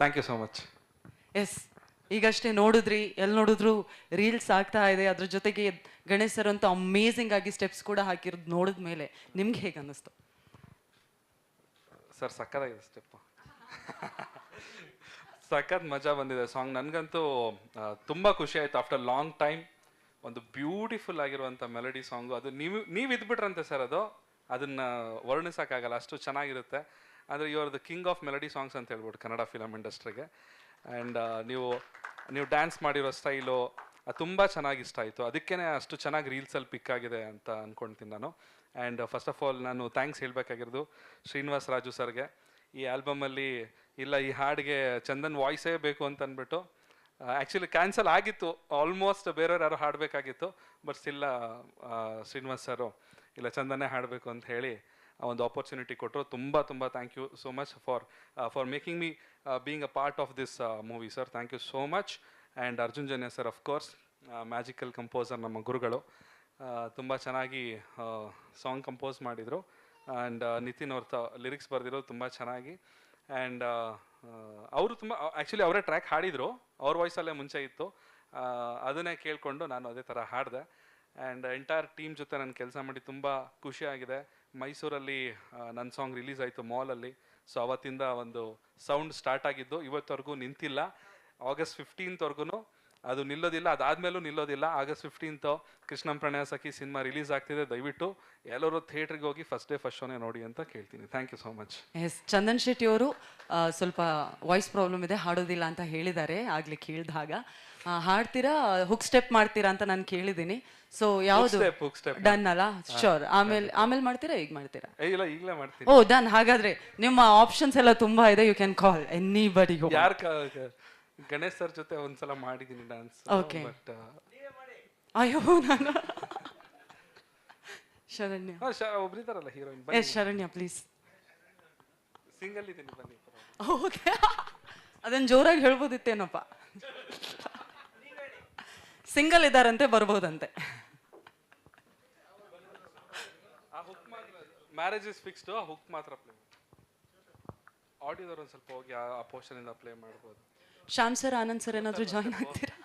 Thank you so much yes ಈಗಷ್ಟೇ ನೋಡಿದ್ರಿ ಎಲ್ಲಿ ನೋಡಿದ್ರು ರೀಲ್ಸ್ ಆಗ್ತಾ ಇದೆ. ಅದ್ರ ಜೊತೆಗೆ ಗಣೇಶ್ ಸರ್ ಅಂತೂ ಅಮೇಝಿಂಗ್ ಆಗಿ ಸ್ಟೆಪ್ಸ್ ಕೂಡ ಹಾಕಿರೋದು ನೋಡಿದ ಮೇಲೆ ನಿಮ್ಗೆ ಹೇಗೆ ಅನ್ನಿಸ್ತು? ಸರ್ ಸಕ್ಕತ್ತಾಗಿದೆ ಸ್ಟೆಪ್ ಸಖತ್ ಮಜಾ ಬಂದಿದೆ ಸಾಂಗ್ ನನಗಂತೂ ತುಂಬ ತುಂಬಾ ಖುಷಿ ಆಯ್ತು. ಆಫ್ಟರ್ ಲಾಂಗ್ ಟೈಮ್ ಒಂದು ಬ್ಯೂಟಿಫುಲ್ ಆಗಿರುವಂಥ ಮೆಲಡಿ ಸಾಂಗು ಅದು ನೀವು ನೀವು ಇದ್ಬಿಟ್ರಂತೆ ಸರ್ ಅದು. ಅದನ್ನ ವರ್ಣಿಸೋಕ್ಕಾಗಲ್ಲ. ಅಷ್ಟು ಚೆನ್ನಾಗಿರುತ್ತೆ. ಅಂದರೆ you are the king of melody songs ಅಂತ ಹೇಳ್ಬೋದು ಕನ್ನಡ ಫಿಲಮ್ ಇಂಡಸ್ಟ್ರಿಗೆ ಆ್ಯಂಡ್ ನೀವು ನೀವು ಡ್ಯಾನ್ಸ್ ಮಾಡಿರೋ ಸ್ಟೈಲು ತುಂಬ ಚೆನ್ನಾಗಿ ಇಷ್ಟ ಆಯಿತು. ಅದಕ್ಕೇ ಅಷ್ಟು ಚೆನ್ನಾಗಿ ರೀಲ್ಸಲ್ಲಿ ಪಿಕ್ ಆಗಿದೆ ಅಂತ ಅಂದ್ಕೊಳ್ತೀನಿ ನಾನು. ಆ್ಯಂಡ್ ಫಸ್ಟ್ ಆಫ್ ಆಲ್ ನಾನು ಥ್ಯಾಂಕ್ಸ್ ಹೇಳಬೇಕಾಗಿರೋದು ಶ್ರೀನಿವಾಸ್ ರಾಜು ಸರ್ಗೆ ಈ ಆಲ್ಬಮಲ್ಲಿ ಇಲ್ಲ, ಈ ಹಾಡಿಗೆ ಚಂದನ್ ವಾಯ್ಸೇ ಬೇಕು ಅಂತ ಅಂದ್ಬಿಟ್ಟು ಆ್ಯಕ್ಚುಲಿ ಕ್ಯಾನ್ಸಲ್ ಆಗಿತ್ತು. ಆಲ್ಮೋಸ್ಟ್ ಬೇರೆಯವ್ರು ಯಾರು ಹಾಡಬೇಕಾಗಿತ್ತು. ಬಟ್ ಸ್ಟಿಲ್ಲ ಶ್ರೀನಿವಾಸ್ ಸರು ಇಲ್ಲ ಚಂದನೇ ಹಾಡಬೇಕು ಅಂತ ಹೇಳಿ ಒಂದು ಆಪರ್ಚುನಿಟಿ ಕೊಟ್ಟರು ತುಂಬ ತುಂಬ thank you so much for for making me being a part of this movie sir thank you so much and Arjun Janya sir of course magical composer ನಮ್ಮ ಗುರುಗಳು. ತುಂಬ ಚೆನ್ನಾಗಿ ಸಾಂಗ್ ಕಂಪೋಸ್ ಮಾಡಿದರು. ಆ್ಯಂಡ್ ನಿತಿನ್ ಅವ್ರ lyrics ಬರೆದಿರೋದು ತುಂಬ ಚೆನ್ನಾಗಿ. And ಅವರು ತುಂಬ ಆ್ಯಕ್ಚುಲಿ ಅವರೇ ಟ್ರ್ಯಾಕ್ ಹಾಡಿದರು. ಅವ್ರ ವಾಯ್ಸಲ್ಲೇ ಮುಂಚೆ ಇತ್ತು. ಆ, ಅದನ್ನೇ ಕೇಳಿಕೊಂಡು ನಾನು ಅದೇ ಥರ ಹಾಡಿದೆ. ಆ್ಯಂಡ್ ಎಂಟೈರ್ ಟೀಮ್ ಜೊತೆ ನಾನು ಕೆಲಸ ಮಾಡಿ ತುಂಬ ಖುಷಿಯಾಗಿದೆ ಮೈಸೂರಲ್ಲಿ ನನ್ನ ಸಾಂಗ್ ರಿಲೀಸ್ ಆಯಿತು ಮಾಲಲ್ಲಿ ಸೊ ಅವತ್ತಿಂದ ಒಂದು ಸೌಂಡ್ ಸ್ಟಾರ್ಟ್ ಆಗಿದ್ದು, ಇವತ್ತವರೆಗೂ ನಿಂತಿಲ್ಲ. ಆಗಸ್ಟ್ ಫಿಫ್ಟೀನ್ತ್ವರೆಗೂ ಅದು ನಿಲ್ಲೋದಿಲ್ಲ ಅದಾದ್ಮೇಲೂ ನಿಲ್ಲೋದಿಲ್ಲ. ಆಗಸ್ಟ್ ಫಿಫ್ಟೀನ್ತ್ ಕೃಷ್ಣಂ ಪ್ರಣಯ ಸಖಿ ಸಿನಿಮಾ ರಿಲೀಸ್ ಆಗ್ತಿದೆ. ದಯವಿಟ್ಟು ಎಲ್ಲರೂ ಥಿಯೇಟ್ರಿಗೆ ಹೋಗಿ ಫಸ್ಟ್ ಡೇ ಫಸ್ಟ್ ಶೋನೇ ನೋಡಿ ಅಂತ ಕೇಳ್ತೀನಿ. Thank you so much yes Chandan Shetty ಅವರು ಸ್ವಲ್ಪ ವಾಯ್ಸ್ ಪ್ರಾಬ್ಲಮ್ ಇದೆ ಹಾಡೋದಿಲ್ಲ ಅಂತ ಹೇಳಿದ್ದಾರೆ ಆಗ್ಲಿ ಕೇಳಿದಾಗ ಹಾಡ್ತೀರಾ ಹುಕ್ ಸ್ಟೆಪ್ ಮಾಡ್ತೀರಾ ಅಂತ ನಾನು ಕೇಳಿದ್ದೀನಿ. ಸೊ ಯಾವುದು? ಡನ್ ಅಲ್ಲ? ಶೋರ್ ಆಮೇಲೆ ಆಮೇಲೆ ಮಾಡ್ತೀರಾ ಈಗ ಮಾಡ್ತೀರಾ? ಇಲ್ಲ ಈಗಲೇ ಮಾಡ್ತೀನಿ. ಓ ಡನ್ ಹಾಗಾದ್ರೆ ನಿಮ್ಮ ಆಪ್ಷನ್ಸ್ ಎಲ್ಲ ತುಂಬಾ ಇದೆ. ಯು ಕ್ಯಾನ್ ಕಾಲ್ ಎನಿ ಬಡಿ ಯಾರ ಗಣೇಶ್ ಸರ್ ಜೊತೆ ಒಂದ್ಸಲ ಮಾಡಿದ್ದೀನಿ ಡ್ಯಾನ್ಸ್ ಓಕೆ ಬಟ್ ಅಯ್ಯೋ ನಾನು Sharanya. ಒಬ್ರಿದಾರಲ್ಲ heroine yes Sharanya please single ಇದ್ದೀನಿ ಬನ್ನಿ. ಓಕೆ ಅದನ್ನ ಜೋರಾಗಿ ಹೇಳ್ಬೋದಿತ್ತೇನಪ್ಪ? ಸಿಂಗಲ್ ಇದ್ದಾರಂತೆ ಬರ್ಬೋದಂತೆ. ಆ ಹುಕ್ ಮಾತ್ರ ಮ್ಯಾರೇಜ್ ಇಸ್ ಫಿಕ್ಸ್ಡ್ ಆ ಹುಕ್ ಮಾತ್ರ ಪ್ಲೇ ಆಡಿಯೋದವ್ರು ಒಂದು ಸ್ವಲ್ಪ ಹೋಗಿ ಆ ಪೋರ್ಷನ್ ಇಂದ ಪ್ಲೇ ಮಾಡ್ಬೋದು. ಶ್ಯಾಮ್ ಸರ್ ಆನಂದ್ ಸರ್ ಏನಾದರೂ ಜಾಯ್ನ್ ಆಗ್ತೀರಾ?